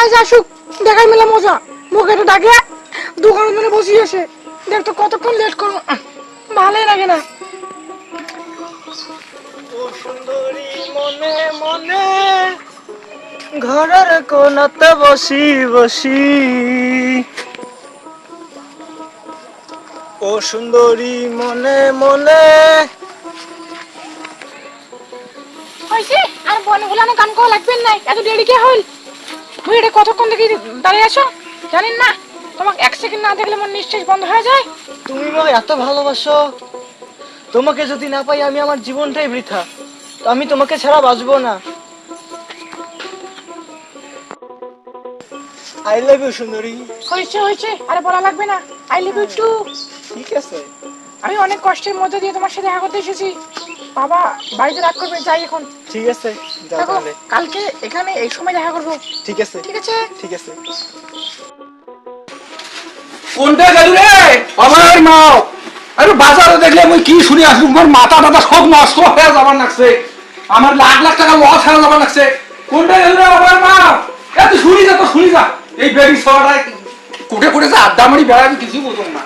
আজ আসুক দেখাই মেলা মজা। মুখে তো ডাকে দোকানে ধরে বসি আসে দেখ তো কতক্ষণ লেট করব। ভালোই লাগে না। ও সুন্দরী মনে মনে ঘরের কোনাতে বসি বসি। ও সুন্দরী মনে মনে হয়েছে? করা লাগবে না এত দেরি কে হল? এটা কতক্ষণ দেখি দাঁড়িয়ে আছো? জানেন না তোমাকে এক সেকেন্ড না দেখলে আমার নিঃশ্বাস বন্ধ হয়ে যায়। তুমি আমাকে এত ভালোবাসো। তোমাকে যদি না পাই আমি আমার জীবনটাই বৃথা। আমি তোমাকে ছাড়া বাঁচবো না। আই লাভ ইউ সুন্দরী। হয়েছে হয়েছে আরে বলা লাগবে না। আই লিভ ইউ টু ঠিক আছে। আমি অনেক কষ্টের মধ্যে দিয়ে তোমার সাথে দেখা করতে এসেছি। বাবা বাড়িতে রাগ করবে যাই এখন। ঠিক আছে যাও তাহলে। কালকে এখানে এই সময় দেখা করব। ঠিক আছে। ঠিক আছে? ঠিক আছে। কোনটা গেল রে? আমার মাও। আরে বাজারে দেখলে মুই কি শুনি আসব? আমার মাথা টাথা সব নষ্ট হয়ে যাবার লাগছে। আমার লাখ লাখ টাকা লস হয়ে যাবার লাগছে। কোনটা গেল রে আমার মা? এত শুনি যা তো শুনি যা। এই বেবি সরাই কোটে কোটে যা আড্ডা মারি বেড়াবি কিছু বুঝুন না।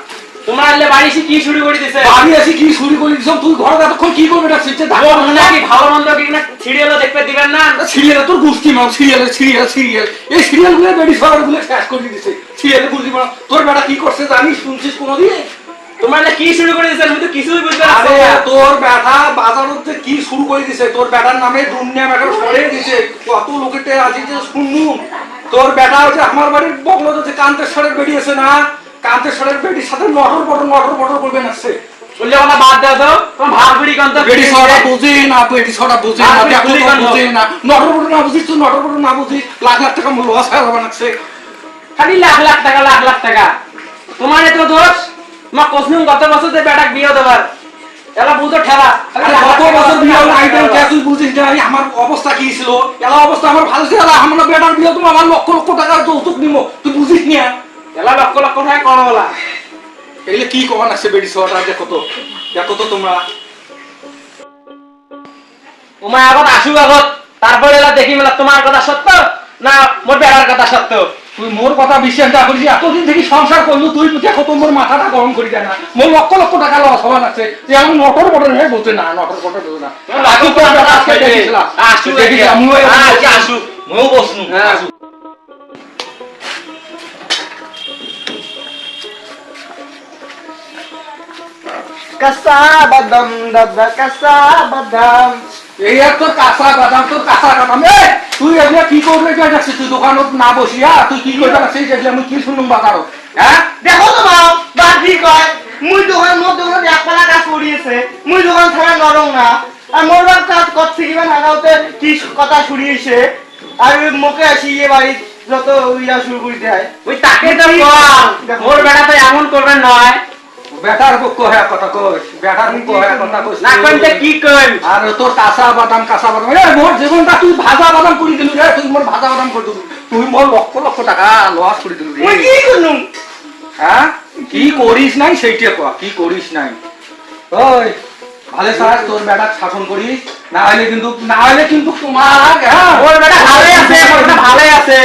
তোমার আনলে বাড়ি এসে কি শুরু করে দিছে? বাড়ি আসি কি শুরু করে দিছ? তুই ঘরে এতক্ষণ কি করবে? না সিটে ও নাকি ভালো মন্দ কি না? সিরিয়ালও দেখতে দিবেন না? সিরিয়াল তোর গুষ্টি মাও সিরিয়াল সিরিয়াল সিরিয়াল। এই সিরিয়ালগুলো বেবি সরাই গুলো শেষ করে দিছে। সিরিয়াল গুষ্টি মাও তোর বেটা কি করছে জানিস শুনছিস কোনোদিন? তোমার কি শুরু করে দিছে? আমি তো কিছুই বুঝতে পারছি আরে না। তোর ব্যাটা বাজারত যে কি শুরু করে দিছে? তোর ব্যাটার নামে দুনিয়া ব্যাটার সরে দিছে। কত আজি যে শুননু তোর ব্যাটা হচ্ছে আমার বাড়ির বগলো যে কান্তেশ্বরের বেরিয়েছে না? কান্তেশ্বরের বেটির সাথে নটর পটর বললে কথা বাদ দাও তো তোমার কান্ত বেটি ছড়া বুঝি না বেটি ছড়া বুঝি না দেখো বুঝি না। পটর না বুঝিস তুই পটর না বুঝিস। লাখ লাখ টাকা হয়ে যাবে নাচছে খালি লাখ লাখ টাকা লাখ লাখ টাকা। তোমার এত দোষ? মা কসনুম গত বছর যে বেটাক বিয়ে দেবার এলা বুঝো ঠেলা। লাখ বছর বিয়ে হলো আইটেম তুই বুঝিস না আমার অবস্থা কি ছিল? এলা অবস্থা আমার ভালো ছিল আমরা বেটার বিয়ে তুমি আমার লক্ষ লক্ষ টাকা যৌতুক নিব তুই বুঝিস না লক্ষ টাকা কম বলা এগুলো কি কমান আছে বেডি শোয়াটা দেখো তো দেখো তো তোমরা তোমার আগত আসুক আগত তারপরে এলা দেখি মেলা তোমার কথা সত্য না মোর বেড়ার কথা সত্য তুই মোর কথা বিশ্বাস না করিস এতদিন থেকে সংসার করল তুই দেখো তো মোর মাথাটা গরম করি যায় না মোর লক্ষ লক্ষ টাকা লস হওয়ার আছে যে আমি নটর বটর হয়ে বলছে না নটর বটর বলছে না আসুক। আসুক। আমিও। আসুক ময়ও বসনু। আসুক কাঁচা বাদাম দাদা কাঁচা বাদাম এই এক তোর কাঁচা বাদাম তোর কাঁচা বাদাম এ তুই এগুলো কি করবে যাচ্ছিস তুই দোকানত না বসিয়া তুই কি করবে যাচ্ছিস এগুলো আমি কি শুনুম বাজারত? হ্যাঁ? দেখো তো বাপ বা কি কয়? মুই দোকান মোর দোকানত একপালা কাজ করিয়েছে মুই দোকান থাকা নরম না। আর মোর বাপ কাজ করছে কিবা নাগাওতে কি কথা শুনিয়েছে। আর মুখে আসি ইয়ে বাড়ি যত ইয়া শুরু করে দেয়। ওই তাকে তো মোর বেড়া তো এমন করবেন নয় বেটার কথা কইস বেটার কথা কইস। না কইতে কি কইম আর তোর কাঁচা বাদাম কাঁচা বাদাম। এ মোর জীবনটা তুই ভাজা বাদাম করে দিলি রে তুই মোর ভাজা বাদাম করে দিলি। তুই মোর লক্ষ লক্ষ টাকা লস করে দিলি রে। কি করলুম হ্যাঁ? কি করিস নাই সেইটা কয়া কি করিস নাই। ওই ভালো সাজ তোর বেটা শাসন করিস। না হলে কিন্তু না হলে কিন্তু তোমার হ্যাঁ মোর বেটা ভালোই আছে ভালোই আছে। আছে।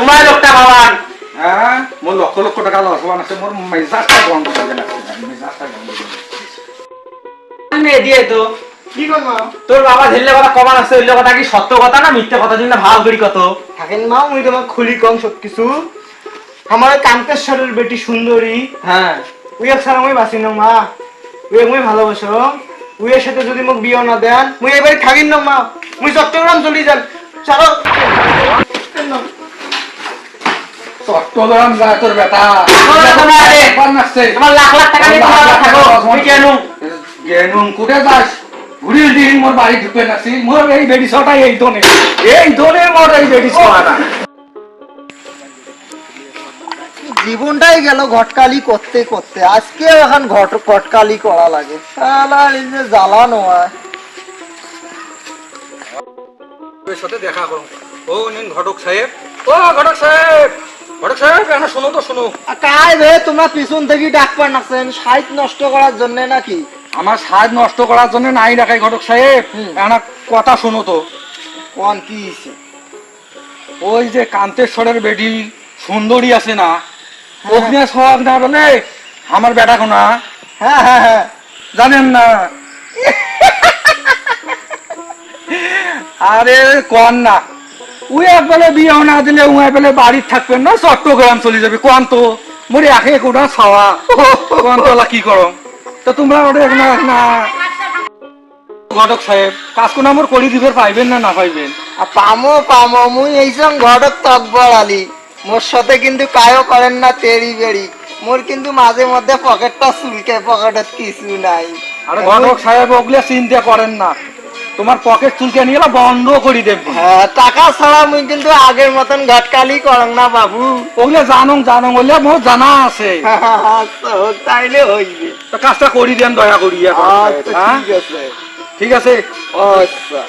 তোমার লোকটা বাবান হ্যাঁ? মোর লক্ষ লক্ষ টাকা লস হওয়ার আছে মোর মেজাজটা বন্ধ মেজাজটা বন্ধ করে দেন। দিয়ে তো। কি করব? তোর বাবা ঝেললে কথা কমান আছে ওই কথা কি সত্য কথা না মিথ্যে কথা জন্য ভাব করি কত? থাকেন মা মুই তোমার খুলি কম সব কিছু আমার কান্তেশ্বরের বেটি সুন্দরী। হ্যাঁ। মুই না মা। উইয়াক মুই ভালোবাসো। উইয়ের সাথে যদি মোক বিয়ে না দেন মুই এবারে থাকিন না মা। মুই চট্টগ্রাম চলি যান। চলো চট্টগ্রাম যায় তোর বেটা। তোর বেটা না রে। একবার নাচছে তোমার লাখ লাখ টাকা দিয়ে তোমার বাবা থাকো। তুই কেন গেনুম কুটে যাস? ঘুরিল দিন মোর বাড়ি ঢুকে নাছি। মোর এই বেডি ছটা এই দনে এই দনে মোর এই বেডি ছটা জীবনটাই গেল ঘটকালি করতে করতে। আজকে এখন ঘট ঘটকালি করা লাগে। শালার এই যে জ্বালানো হয়। সাথে দেখা করো ও নিন ঘটক সাহেব। ও ঘটক সাহেব! ঘটক সাহেব এখানে শোনো তো শোনো কাই রে তোমরা পিছন থেকে ডাক পার নাছেন সাইট নষ্ট করার জন্য নাকি? আমার সাজ নষ্ট করার জন্য নাই রাখাই ঘটক সাহেব। একটা কথা শোনো তো। কোন কি ওই যে কান্তেশ্বরের বেটি সুন্দরী আছে না ওখানে সব না বলে আমার বেটা কোনা হ্যাঁ হ্যাঁ হ্যাঁ। জানেন না? আরে কন না? ওই একবেলে বিয়ে না দিলে ও একবেলে বাড়ি থাকবেন না চট্টগ্রাম চলে যাবে। কোন তো? মোরে আখে কোনা ছাওয়া। কোন তো কি করো তো তোমরা ওটা না না ঘটক সাহেব কাজ কোন আমার করি দিবে পাইবেন না না পাইবেন? আর পামো পামো মুই এইসব ঘটক তকবর আলি। মোর সাথে কিন্তু কায়ও করেন না তেরি বেড়ি। মোর কিন্তু মাঝে মধ্যে পকেটটা চুলকে পকেটত কিছু নাই। আরে ঘটক সাহেব ওগুলো চিন্তা করেন না। তোমার পকেট চুলকে নিয়ে বন্ধ করে দেব। হ্যাঁ টাকা ছাড়া মুই কিন্তু আগের মতন ঘটকালি করং না বাবু। ওগুলো জানো জানো বললে মোর জানা আছে। তাইলে হইবে। তো কাজটা করি দেন দয়া করি আচ্ছা হ্যাঁ? ঠিক আছে। ঠিক আছে? আচ্ছা।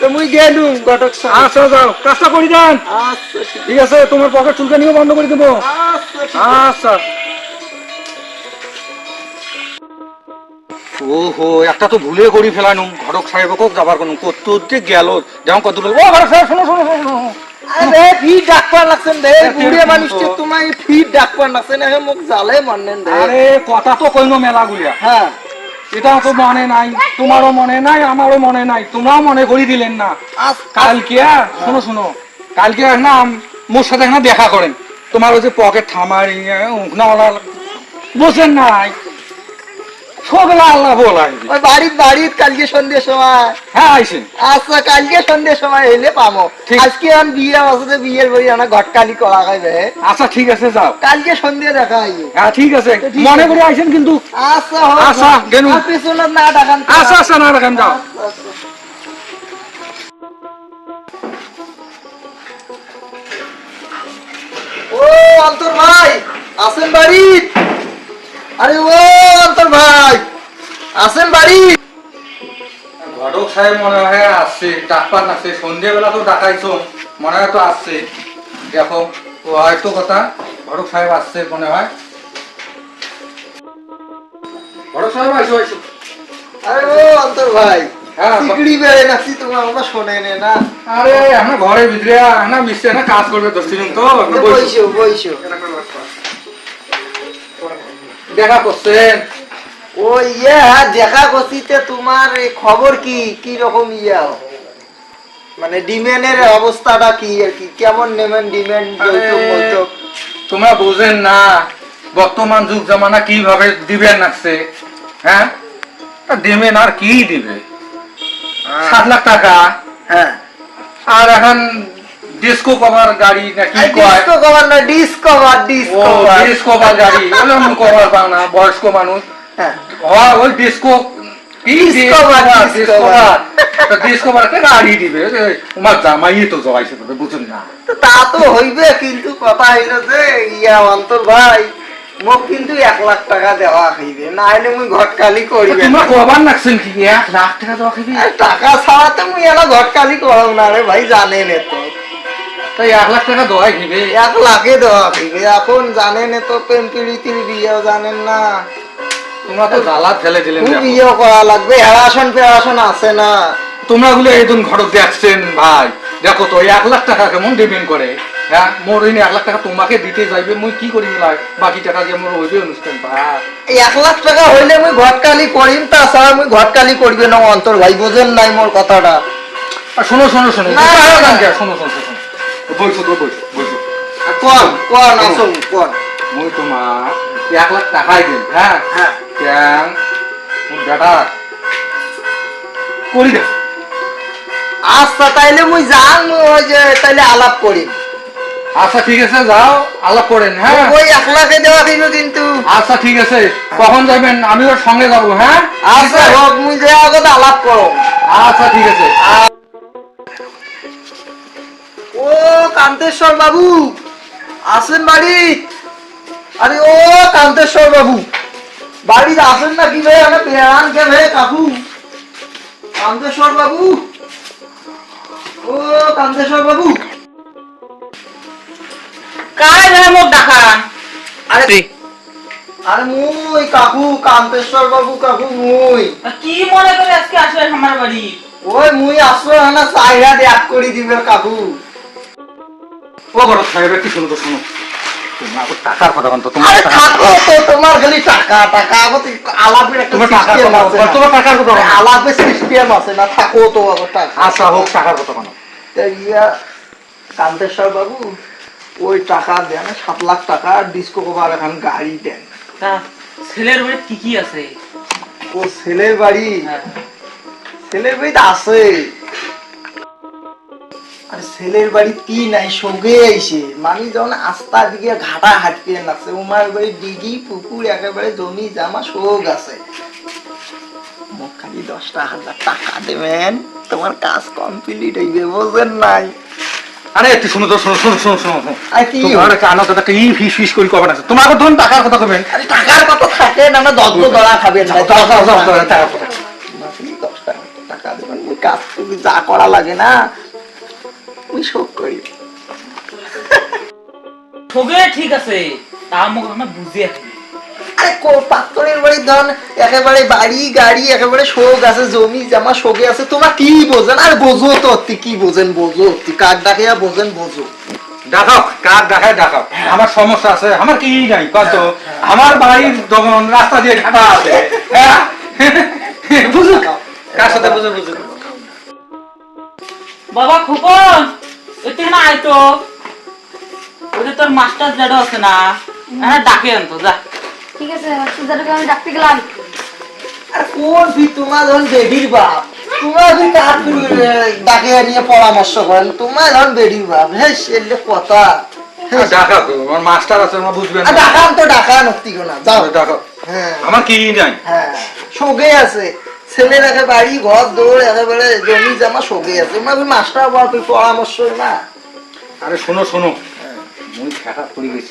তো মুই গেলুম ঘটক আচ্ছা যাও কাজটা করি দেন। আচ্ছা ঠিক ঠিক আছে তোমার পকেট চুলকে নিয়ে বন্ধ করে দেবো। আচ্ছা। ওহো একটা তো ভুলে করি ফেলানুম। ঘটক সাহেব কোক যাবার কোনো কত যে গেল। যেমন কত ও ঘটক সাহেব শোনো শোনো শোনো, আরে ফি ডাকপার লাগছেন দে এ, বুড়ে কীরকম মানুষকে তো? তোমার ফি ডাকপার লাগছেন হে মোক জালে মানেন দে আরে কথা তো কইনো মেলা গুলিয়া হ্যাঁ। এটা তো মনে নাই তোমারও মনে নাই আমারও মনে নাই। তোমরাও মনে করি দিলেন না। কালকে শোনো শোনো। কালকে না মোর সাথে না দেখা করেন। তোমার ওই যে পকেট থামার বসেন নাই। সবলা আল্লাহ বলাই ওই বাড়ির বাড়ির কালকে সন্ধ্যের সময়। হ্যাঁ আইসেন আচ্ছা কালকে সন্ধ্যের সময় এলে ঠিক। আজকে আমি বিয়ে আছে বিয়ের বই আনা ঘটকালি করা খাইবে আচ্ছা ঠিক আছে যাও। কালকে সন্ধ্যে দেখা হইবে হ্যাঁ ঠিক আছে। মনে করে আইসেন কিন্তু। আচ্ছা আচ্ছা, হোক। পিছনে না ডাকান না রাখেন যাও। ও অন্তর ভাই আছেন বাড়ি আছেন বাড়ি। ঘটক সাহেব মনে হয় আসছে ডাক্তার আসছে সন্ধ্যেবেলা তো ডাকাইছো মনে হয় তো আসছে। দেখো ও হয়তো কথা ঘটক সাহেব আসছে মনে হয়। ঘটক সাহেব আইসো আইসো আরে ও অন্তর ভাই হ্যাঁ, বেড়ে নাচি তোমার আমরা শোনে না আরে আমরা ঘরের ভিতরে না মিশছে না কাজ করবে দশ দিন তো দেখা করছেন। ও ইয়ে হ্যাঁ দেখা করছিতে তোমার খবর কি? কি রকম ইয়া? মানে ডিমেনের অবস্থাটা কি আর কি? কেমন নেবেন ডিমেন্ড যৌতুক আরে, মৌতুক তোমরা বুঝেন না বর্তমান যুগ জামানা কীভাবে দিবেন নাকছে হ্যাঁ? দেবেন আর কি দিবে? সাত লাখ টাকা। হ্যাঁ। আর এখন ডিস্কো কভার গাড়ি না কি কয়? ডিস্কো কভার না ডিসকভার ডিসকভার ডিস্কো কভার গাড়ি কভার পাও না বয়স্ক মানুষ। হ্যাঁ হয় ওই ডিস্কো কি Discover, ডিসকভার Discover। তো ডিসকভার একটা গাড়ি দিবে তোমার জামাই তো জগাইছে বুঝুন না? তা তো হইবে কিন্তু কথা হইল যে ইয়া অন্তর ভাই মোক কিন্তু এক লাখ টাকা দেওয়া হইবে না মুই ঘটকালি করিবে। তোমরা না। কবার নাকছেন কি এক লাখ টাকা দেওয়া খাবি টাকা ছাড়া তো মুই এলা ঘটকালি করব না রে ভাই জানেন তো। তাই এক লাখ টাকা এক লাখে দেওয়া হইবে এখন জানেন তো প্রেম পিড়িতির বিয়েও জানেন না। তোমরা তো জ্বালা ফেলে দিলেন খুব দেখো। করা লাগবে হেরাসন ফেরাসন আছে না। তোমরা গুলো এইদিন ঘটক দেখছেন ভাই। দেখো তো এক লাখ টাকা কেমন ডিপেন্ড করে? হ্যাঁ মোর ওই এক লাখ টাকা তোমাকে দিতে যাইবে মুই কি করি লাই? বাকি টাকা দিয়ে মোর হইবে অনুষ্ঠান এক লাখ টাকা হইলে মুই ঘটকালি করিম তাছাড়া মুই ঘটকালি করবে না অন্তর ভাই বোঝেন নাই মোর কথাটা। আর শোনো শোনো শোনো। শোনো শোনো শোনো। বলছো তো বলছো বলছো কোন আসুন কোন মুই তোমার এক লাখ টাকাই দিন হ্যাঁ? হ্যাঁ। কেন মোর বেটা করি দে আচ্ছা তাইলে মুই যাং ওই যে তাইলে আলাপ করি আচ্ছা ঠিক আছে যাও আলাপ করেন হ্যাঁ ওই এক লাখে দেওয়া হইল কিন্তু আচ্ছা ঠিক আছে কখন যাবেন আমি ওর সঙ্গে যাব হ্যাঁ আচ্ছা হোক মুই যে আগত আলাপ করো আচ্ছা ঠিক আছে ও কান্তেশ্বর বাবু আসেন বাড়ি আরে ও কান্তেশ্বর বাবু বাড়িতে আসেন না কি ভাই আমি বেড়ান কে ভাই কাকু? কান্তেশ্বর বাবু? ও কান্তেশ্বর বাবু। কাই রে মোক ডাকান আরে আরে মুই কাকু কান্তেশ্বর বাবু কাকু মুই। কি মনে করে আজকে আসলে আমার বাড়ি? ওই মুই আসলো না এক করে দিবে কাকু। ও বড় সাহেব একটু শুনো তো শুনো। টাকার কথা বলতো তোমার থাকো তো তোমার খালি টাকা টাকা আবার আলাপের একটা সিস্টেম আছে তোমার টাকার কথা বলো। আলাপের সিস্টেম আছে না থাকো তো টাকা আচ্ছা হোক টাকার কথা কেন ইয়া কান্তেশ্বর বাবু ওই টাকা দেন সাত লাখ টাকা ডিস্কো কভার এখন গাড়ি দেন। ছেলের বাড়ি কি কি আছে? ও ছেলের বাড়ি? হ্যাঁ। ছেলের বাড়িতে আছে। আর ছেলের বাড়ি কি নাই সঙ্গে আইছে। মানে যখন আস্তা দিকে ঘাটা হাঁটপিয়ে নাচছে উমার বাড়ি দিঘি পুকুর একেবারে জমি জামা শোক আছে। খালি দশটা হাজার টাকা দেবেন তোমার কাজ কমপ্লিট হইবে বোঝেন নাই। আরে একটু শুনো তো শুনো শুনো শুনো শুনো তোমার কানো একটা ই ফিস ফিস করে কবেন আছে? তোমার তখন টাকার কথা কবেন। আরে টাকার কত থাকে না না দশ দড়া খাবেন না টাকার কথা। টাকা টাকা দেবেন কাজ যা করা লাগে না। ওই শোক করি। ঠগে ঠিক আছে তা আমাকে আমরা বুঝিয়ে থাকি আরে পাত্তরের বাড়ির ধন একেবারে বাড়ি গাড়ি একেবারে শোক আছে জমি জামা শোকে আছে তোমার কি বোঝেন? আর বোঝো তো কি বোঝেন বোঝো অতি ডাকে বোঝেন বোঝো। দেখাও কার দেখায় দেখাও আমার সমস্যা আছে আমার কি নাই কত আমার বাড়ির যখন রাস্তা দিয়ে আছে। হ্যাঁ? বুঝুক কার সাথে বুঝে বুঝুক বাবা খুপন এতে না আইতো যে তোর মাস্টার যেটা আছে না। হ্যাঁ ডাকে আনতো যা। ঠিক আছে আমি ডাকতে গেলাম। আর কোন ভি তোমার ধন বেডির বাপ? তোমার ভি কার ডাকে নিয়ে পরামর্শ করেন? তোমার ধন বেডির বাপ। হ্যাঁ সেলে কথা। দেখাও তো। আমার মাস্টার আছে আমার বুঝবেন ডাকান তো ডাকান অতি না যাও। হ্যাঁ। আমার কি নাই? হ্যাঁ। সঙ্গে আছে। ছেলের বাড়ি ঘর দৌড় একেবারে জমি জামা সঙ্গে আছে। মানে মাস্টার বাপ পরামর্শ না। আরে শোনো শোনো। মুই খেটা পড়ি গেছ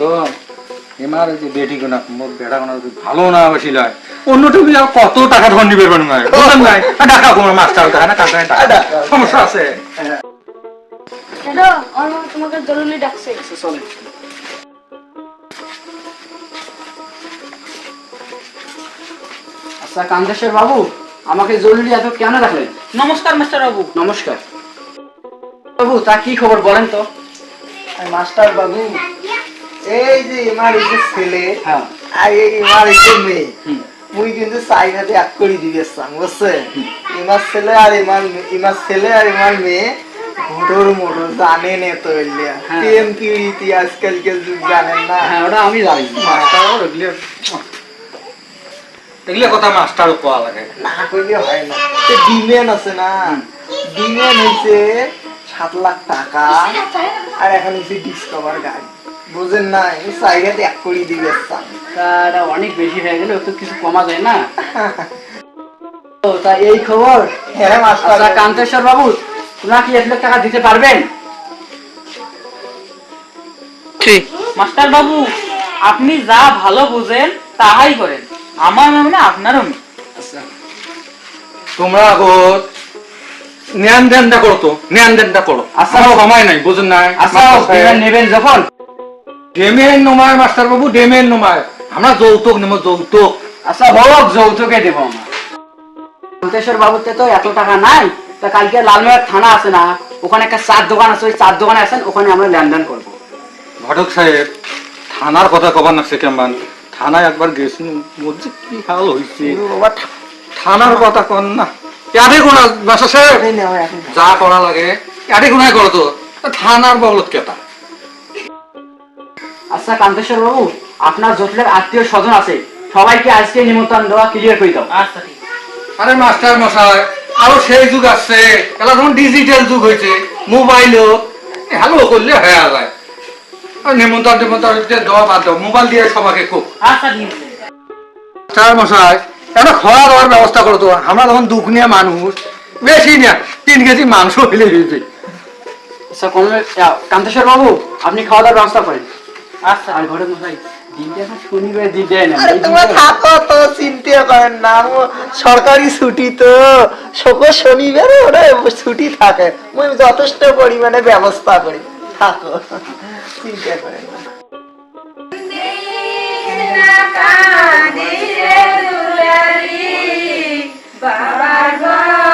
এমার যে বেটি মোর কোনা ভালো না বেশি লয় অন্য তুমি আর কত টাকা ধর নিবে পারবে না বুঝলেন নাই? টাকা কোনো মাস্টার টাকা না টাকা? টাকা টাকা। সমস্যা আছে? দাদা আমার তোমাকে জরুরি ডাকছে। চলে। আচ্ছা কান্দেশ্বর বাবু? আমাকে জরুরি এত কেন রাখলেন? নমস্কার মাস্টার বাবু। নমস্কার। বাবু তা কি খবর বলেন তো? মাস্টার বাবু এই যে এই যে ছেলে হ্যাঁ। আর এই এই যে মেয়ে মুই কিন্তু চাইনাতে এক করে দিবেছিলাম বুঝছে? এমার ছেলে আর এমার মে- এমার ছেলে আর এমার মেয়ে ঘোটর মোটর জানে নে তো এলিয়া হ্যাঁ। প্রেম কি রীতি আজকালকার যুগ জানেন না? হ্যাঁ ওটা আমি জানি। মাস্টার এগুলো কথা মাস্টার কোয়া লাগে। না করলে হয় না। ডিমেন আছে না। ডিমেন হয়েছে সাত লাখ টাকা। আর এখন ডিসকভার গাড়ি। বুঝেন না এক করে তা এটা অনেক বেশি হয়ে গেলে একটু কিছু কমা যায় না। তা এই খবর হ্যাঁ মাস্টার আচ্ছা কান্তেশ্বর বাবু তোমরা কি এক লাখ টাকা দিতে পারবেন? মাস্টার বাবু আপনি যা ভালো বুঝেন তাহাই করেন। আমার মানে আপনারও মেয়ে। আচ্ছা। তোমরা আগর ন্যান দেনটা করো তো ন্যান দেনটা করো। আচ্ছা। সময় নাই বুঝেন নাই। আচ্ছা নেবেন যখন। ডেমের নমায় মাস্টার বাবু ডেমের নমায় আমরা যৌতুক নেব যৌতুক। আচ্ছা হোক যৌতুকে দেবো আমার। কান্তেশ্বর বাবুতে তো এত টাকা নাই তা কালকে লালমেয়ার থানা আছে না ওখানে একটা চার দোকান আছে ওই চার দোকানে আছেন ওখানে আমরা লেনদেন করব। ঘটক সাহেব থানার কথা কবার নাকছে কেমন থানায় একবার গেছি বলছে কি হাল হয়েছে থানার কথা কন না। ইয়াদে কোনা বাসা এখন। যা করা লাগে। ইয়াদে কোনায় করো তো? থানার বলত কেতা? আচ্ছা কান্তেশ্বর বাবু আপনার যতলের আত্মীয় স্বজন আছে। সবাইকে আজকে নিমন্ত্রণ দেওয়া ক্লিয়ার করে দাও। আচ্ছা ঠিক। আরে মাস্টার মশাই আরও সেই যুগ আসছে। এলা যখন ডিজিটাল যুগ হয়েছে মোবাইলও হ্যালো করলে হয়ে যায়। আর নিমন্ত্রণ দেওয়া বাদ দাও। মোবাইল দিয়ে সবাইকে খুব। আচ্ছা মশাই একটা খাওয়া দাওয়ার ব্যবস্থা করো তো। আমরা তখন দুঃখ নিয়ে মানুষ। বেশি না তিন কেজি মাংস আচ্ছা কোন কান্তেশ্বর বাবু আপনি খাওয়া দাওয়ার ব্যবস্থা করেন। আচ্ছা। আর ঘরে মশাই সরকারি ছুটি তো। শুক্র শনিবার ওরা ছুটি থাকে। যথেষ্ট পরিমাণে ব্যবস্থা করি। থাকো। চিন্তা করেন না বাবার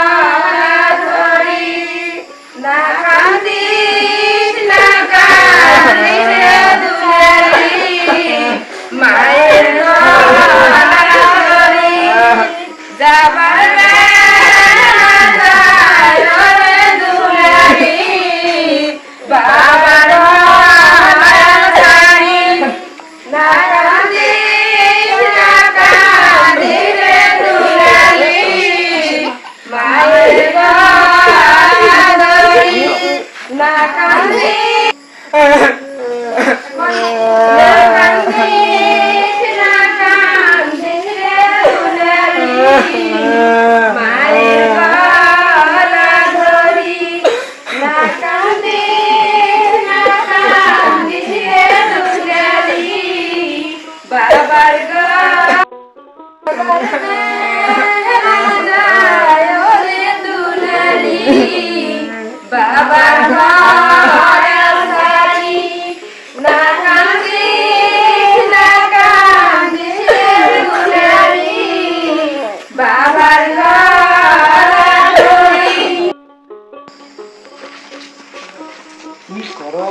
কি করো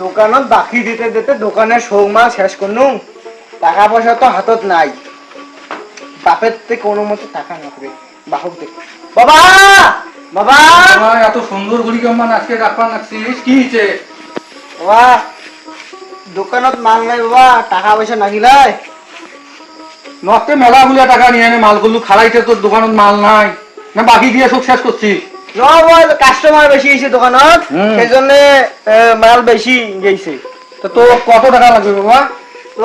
দোকানত বাকি দিতে দিতে দোকানের সৌমা শেষ করনু টাকা পয়সা তো হাতত নাই। বাপের থেকে কোনো মতো টাকা না করে বাহক দেখ বাবা! বাবা! এত সুন্দর ঘুরি কেমন আজকে লাগছিস কি হয়েছে বাবা দোকানত মাল নাই বাবা টাকা পয়সা নাগিলাই। নষ্ট মেলা গুলিয়া টাকা নিয়ে এনে মালগুলো খালাইতে তোর দোকানত মাল নাই। না বাকি দিয়ে সব শেষ করছিস কাস্টমার বেশি হয়েছে দোকানত। সেই জন্য মাল বেশি গেছে। তো তোর কত টাকা লাগবে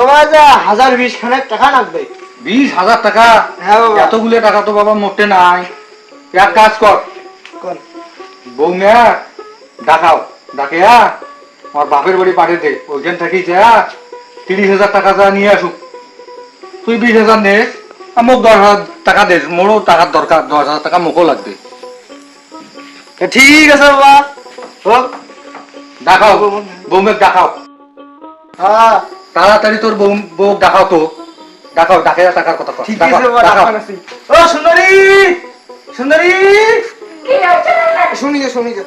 বাবা? যা হাজার বিশ খানেক টাকা লাগবে। বিশ হাজার টাকা? হ্যাঁ এতগুলো টাকা তো বাবা মোটে নাই। এক কাজ কর। কোন? বৌমা ডাকাও ডাকে আমার বাপের বাড়ি পাঠিয়ে দে। ওইখান থেকেই যা তিরিশ হাজার টাকা যা নিয়ে আসুক। তুই বিশ হাজার নিস মোক দশ হাজার টাকা দে। মোরও টাকার দরকার দশ হাজার টাকা মোকও লাগবে। তো ঠিক আছে বাবা। হোক দেখাও। বৌমেক দেখাও। হ্যাঁ। তাড়াতাড়ি তোর বউ বউ দেখাও তো। দেখাও ডাকে টাকার কথা। ঠিক আছে বাবা দেখাও। ও সুন্দরী! সুন্দরী! শুনি যা শুনি যা।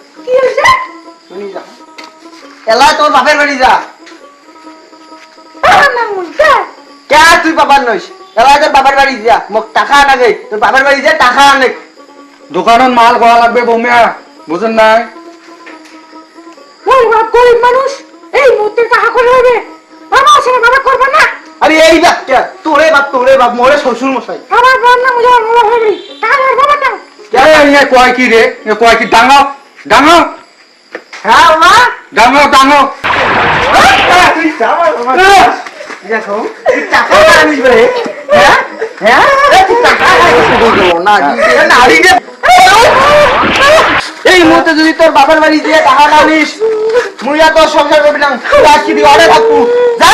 শুনি যা। এলা তোর বাপের বাড়ি যা। কে তুই বাবার নইস? এলা তোর বাবার বাড়ি যা। মোক টাকা নাগে তোর বাবার বাড়ি যা টাকা আনে। দোকানত মাল করা লাগবে বৌমিয়া বুঝেন নাই? ওই বাপ গরিব মানুষ এই মুহূর্তে টাকা করে হবে? বাবা আছে বাবা করবে না। আরে এই বাপ কে? তোরে বাপ তোরে বাপ মোরে শ্বশুর মশাই আমার বোন না মুঝে মোলা হবে টাকা আর বাবা না এ কয় কি রে? এ কয় কি ডাঙাও? ডাঙাও? হ্যাঁ ডাঙাও ডাঙাও। তুই যা বাবা দেখো তুই টাকা আনিস রে। হ্যাঁ? হ্যাঁ? টাকা আনিস না মুহূর্তে যদি তোর বাবার বাড়ি দিয়ে টাকা না নিস মুই আর তোর সংসার করবি না রাখি দিও আরে থাকব যা।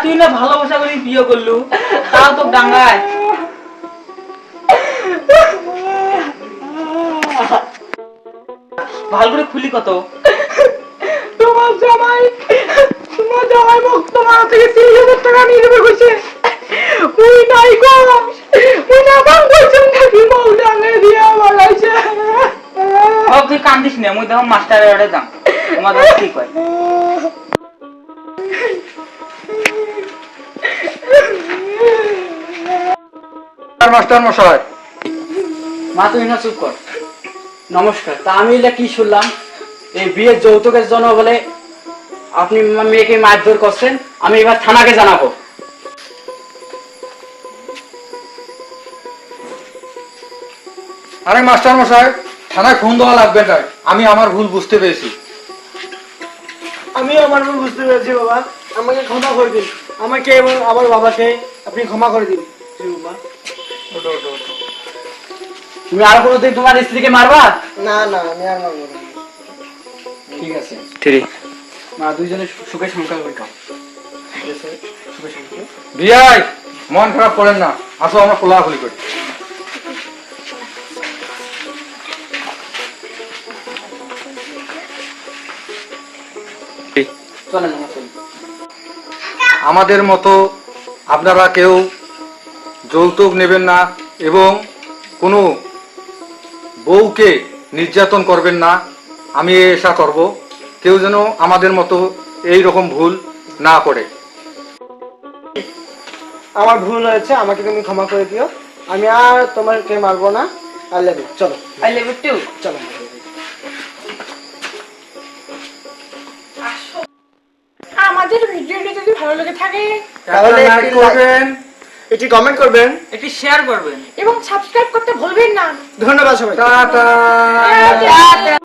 তুই না ভালোবাসা করে বিয়ে করলু? তাও তো ডাঙ্গায় ভালো করে খুলি কত? তোমার জামাই তোমার জামাই মুখ তোমার থেকে তিরিশ হাজার টাকা নিয়ে নেবে কইছে। উই নাই গো উই না বাং কইছেন নাকি বউ ডাঙে দিয়া বলাইছে ও তুই কান্দিস না মুই দেখো মাস্টারের ওটা যাম তোমার ঠিক হয় আর মাস্টার মশাই মা তুই না চুপ কর। নমস্কার। তা আমি এটা কি শুনলাম? এই বিয়ের যৌতুকের জন্য বলে আপনি মেয়েকে মারধর করছেন আমি এবার থানাকে জানাব। আরে মাস্টার মশাই থানায় ফোন দেওয়া লাগবে না আমি আমার ভুল বুঝতে পেরেছি। আমি আমার ভুল বুঝতে পেরেছি বাবা। আমাকে ক্ষমা করে দিন। আমাকে এবং আমার বাবাকে আপনি ক্ষমা করে দিন। জি বাবা। তুমি আর কোনোদিন তোমার স্ত্রীকে মারবা? না না আমি আর মারবো না। ঠিক আছে। ঠিক। মা দুইজনে সুখে সংসার করে খাও বিয়াই মন খারাপ করেন না। আসো আমরা খোলাখুলি করি। আমাদের মতো আপনারা কেউ যৌতুক নেবেন না এবং কোনো বউকে নির্যাতন করবেন না আমি এসা করব। কেউ যেন আমাদের মতো এই রকম ভুল না করে। আমার ভুল হয়েছে আমাকে তুমি ক্ষমা করে দিও। আমি আর তোমাকে মারবো না। আই লাভ ইউ চলো। আই লাভ ইউ টু চলো। আমাদের ভিডিওটি যদি ভালো লেগে থাকে তাহলে like করবেন। এটি কমেন্ট করবেন। এটি শেয়ার করবেন। এবং সাবস্ক্রাইব করতে ভুলবেন না। ধন্যবাদ সবাই টাটা। টাটা।